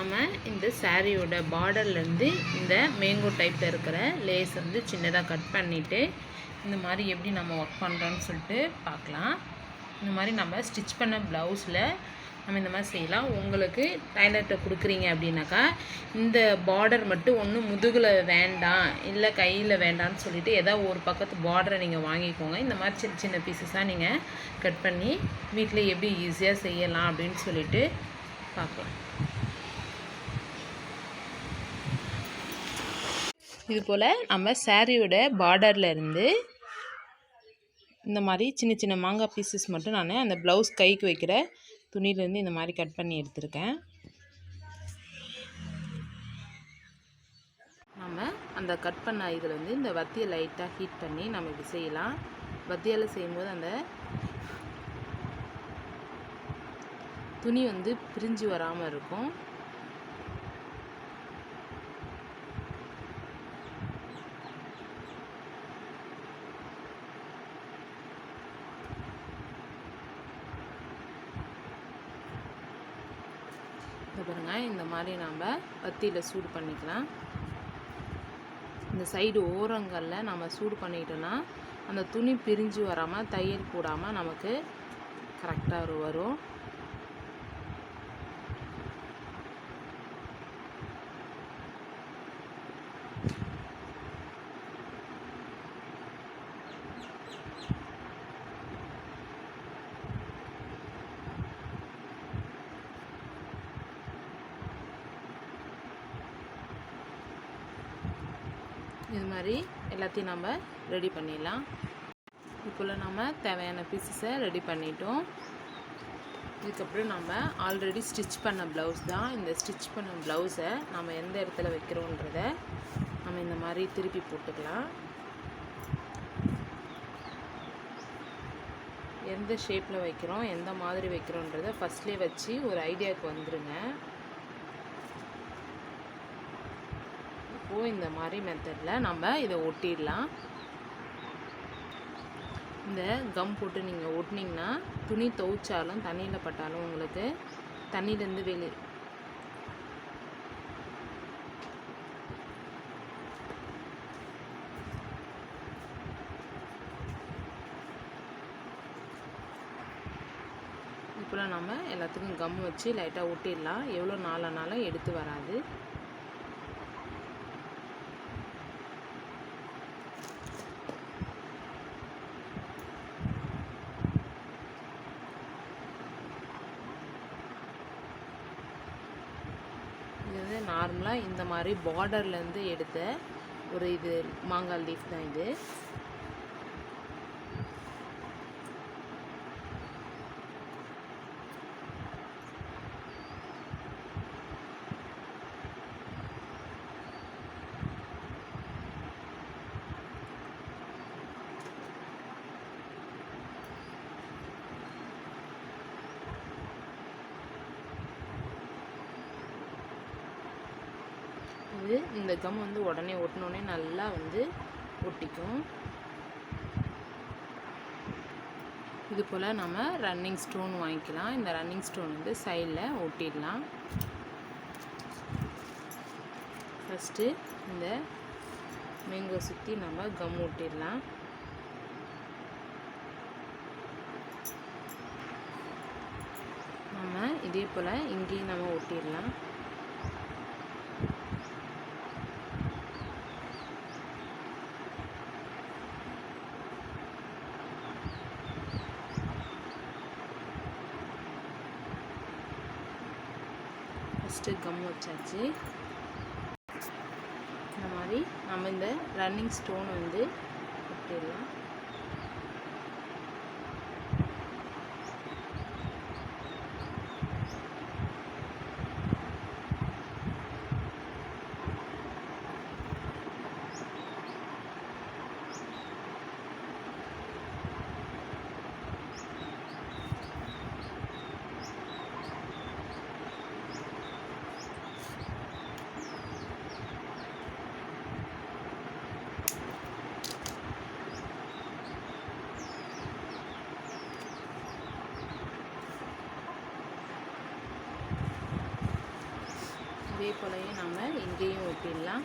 நாம் இந்த சாரியோட பார்டர்லேருந்து இந்த மேங்கோ டைப்பில் இருக்கிற லேஸ் வந்து சின்னதாக கட் பண்ணிவிட்டு இந்த மாதிரி எப்படி நம்ம ஒர்க் பண்ணுறோன்னு சொல்லிட்டு பார்க்கலாம். இந்த மாதிரி நம்ம ஸ்டிச் பண்ண ப்ளவுஸில் நம்ம இந்த மாதிரி செய்யலாம். உங்களுக்கு டைலர்கிட்ட கொடுக்குறீங்க அப்படின்னாக்கா இந்த பார்டர் மட்டும் ஒன்று முதுகில் வேண்டாம் இல்லை கையில் வேண்டாம்னு சொல்லிவிட்டு ஏதாவது ஒரு பக்கத்து பார்டரை நீங்கள் வாங்கிக்கோங்க. இந்த மாதிரி சின்ன சின்ன பீசஸாக நீங்கள் கட் பண்ணி வீட்டில் எப்படி ஈஸியாக செய்யலாம் அப்படின்னு சொல்லிட்டு பார்க்கலாம். இது போல் நம்ம சாரியோட பார்டரில் இருந்து இந்த மாதிரி சின்ன சின்ன மாங்காய் பீசஸ் மட்டும் நான் அந்த ப்ளவுஸ் கைக்கு வைக்கிற துணியிலேருந்து இந்த மாதிரி கட் பண்ணி எடுத்திருக்கேன். நம்ம அந்த கட் பண்ண இதில் வந்து இந்த வத்தியை லைட்டாக ஹீட் பண்ணி நம்ம இப்படி செய்யலாம். வத்தியால் செய்யும்போது அந்த துணி வந்து பிரிஞ்சு வராமல் இருக்கும். பாருங்கள் இந்த மாதிரி நம்ம வத்தியில் சூடு பண்ணிக்கலாம். இந்த சைடு ஓரங்களில் நம்ம சூடு பண்ணிக்கிட்டோன்னா அந்த துணி பிரிஞ்சு வராமல் தையல் கூடாமல் நமக்கு கரெக்டாக வரும். இது மாதிரி எல்லாத்தையும் நம்ம ரெடி பண்ணிடலாம். இப்போ நம்ம தேவையான பீசஸை ரெடி பண்ணிட்டோம். இதுக்கப்புறம் நம்ம ஆல்ரெடி ஸ்டிச் பண்ண ப்ளவுஸ் தான். இந்த ஸ்டிச் பண்ண ப்ளவுஸை நம்ம எந்த இடத்துல வைக்கிறோன்றத நம்ம இந்த மாதிரி திருப்பி போட்டுக்கலாம். எந்த ஷேப்பில் வைக்கிறோம் எந்த மாதிரி வைக்கிறோன்றத ஃபஸ்ட்லேயே வச்சு ஒரு ஐடியாவுக்கு வந்துருங்க. இப்போது இந்த மாதிரி மெத்தடில் நம்ம இதை ஒட்டிடலாம். இந்த கம் போட்டு நீங்கள் ஒட்டினீங்கன்னா துணி துவைச்சாலும் தண்ணியில் பட்டாலும் உங்களுக்கு தண்ணியிலேருந்து வெளி இப்போலாம் நம்ம எல்லாத்துக்கும் கம் வச்சு லைட்டாக ஒட்டிடலாம். எவ்வளோ நாளானாலும் எடுத்து வராது. நார்மலாக இந்த மாதிரி பார்டர்லேருந்து எடுத்த ஒரு இது மாங்காய் லீஃப் தான் இது. வந்து இந்த கம் வந்து உடனே ஒட்டினோடனே நல்லா வந்து ஒட்டிக்கும். இது போல் நம்ம ரன்னிங் ஸ்டோன் வாங்கிக்கலாம். இந்த ரன்னிங் ஸ்டோன் வந்து சைடில் ஒட்டிடலாம். ஃபஸ்ட்டு இந்த மேங்கோ சுற்றி நம்ம கம் ஒட்டிடலாம். நம்ம இதே போல் இங்கேயும் நம்ம ஒட்டிடலாம். ஃபஸ்ட்டு கம் வச்சாச்சு. இந்த மாதிரி நம்ம இந்த ரன்னிங் ஸ்டோன் வந்து விட்டுடலாம் இதே போலயும் நம்ம இங்கேயும் ஒட்டிடலாம்.